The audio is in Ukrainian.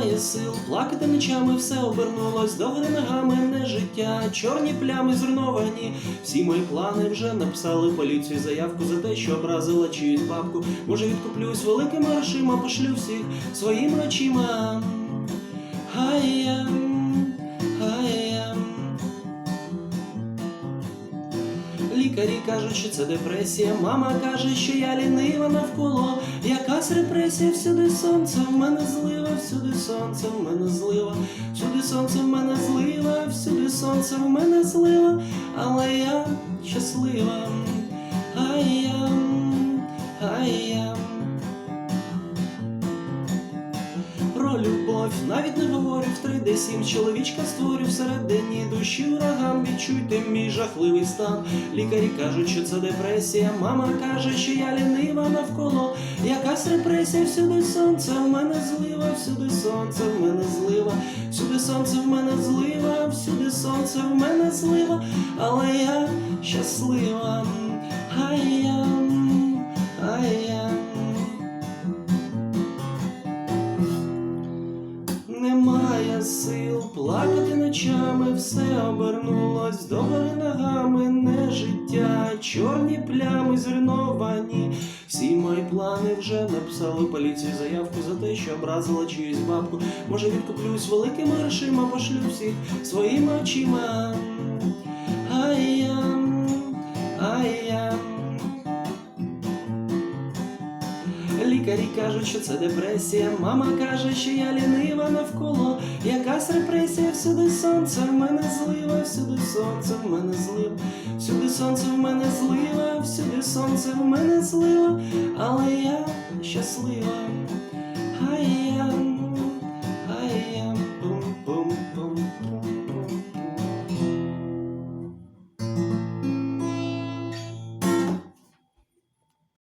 немає сил, плакати ночами все обернулось, довгими ногами не життя, чорні плями зруйновані. Всі мої плани вже написали поліцію заявку за те, що образила чиюсь бабку. Може, відкуплюсь великими грошима, пошлю всіх своїми очима. Хай гая. Лікарі кажуть, що це депресія. Мама каже, що я лінива навколо. Якась репресія, всюди сонце, в мене злива, всюди сонце, в мене злива, всюди сонце, в мене злива, всюди сонце, в мене злива, але я щаслива. а я, Про любов. Навіть не говорю в 3D7 Чоловічка створю всередині душі ураган Відчуйте мій жахливий стан. Лікарі кажуть, що це депресія. Мама каже, що я лінива навколо. Якась репресія, всюди сонце, в мене злива, всюди сонце, в мене злива, всюди сонце, в мене злива, всюди сонце, в мене злива, але я щаслива. Ай я, плакати ночами, все обернулось догори ногами, не життя, чорні плями зруйновані. Всі мої плани вже написали поліцію заявку за те, що образила чиюсь бабку. Може, відкуплюсь великими грошима, пошлю всіх своїми очима. Ай я, лікарі кажуть, що це депресія. Мама каже, що я лінива навколо. Якась репресія, всюди сонце в мене злива, всюди сонце в мене злива. всюди сонце в мене злива, всюди сонце в мене злива, але я щаслива, а я.